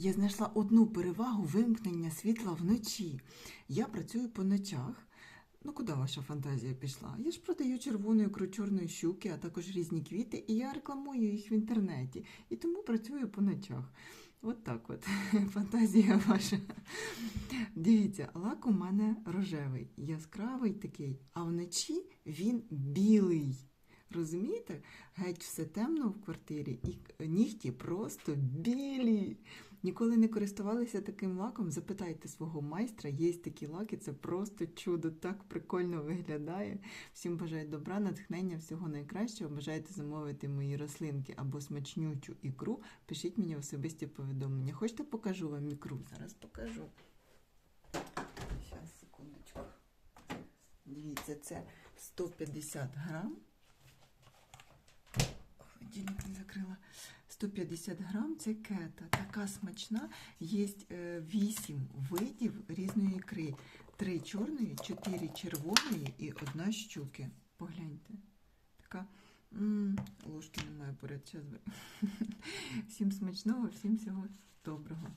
Я знайшла одну перевагу вимкнення світла вночі. Я працюю по ночах. Ну, куди ваша фантазія пішла? Я ж продаю червону ікру чорної щуки, а також різні квіти, і я рекламую їх в інтернеті. І тому працюю по ночах. От так от. Фантазія ваша. Дивіться, лак у мене рожевий, яскравий такий, а вночі він білий. Розумієте? Геть все темно в квартирі, і нігті просто білі. Ніколи не користувалися таким лаком? Запитайте свого майстра, є такі лаки, це просто чудо, так прикольно виглядає. Всім бажаю добра, натхнення, всього найкращого. Бажаєте замовити мої рослинки або смачнючу ікру, пишіть мені особисті повідомлення. Хочете покажу вам ікру? Зараз покажу. Зараз, секундочку. Дивіться, це 150 грам. 150 грам це кета. Така смачна. Є 8 видів різної ікри. 3 чорної, 4 червоної і одна щуки. Погляньте. Така. ложки немає поряд. Час. Всім смачного, всім всього доброго.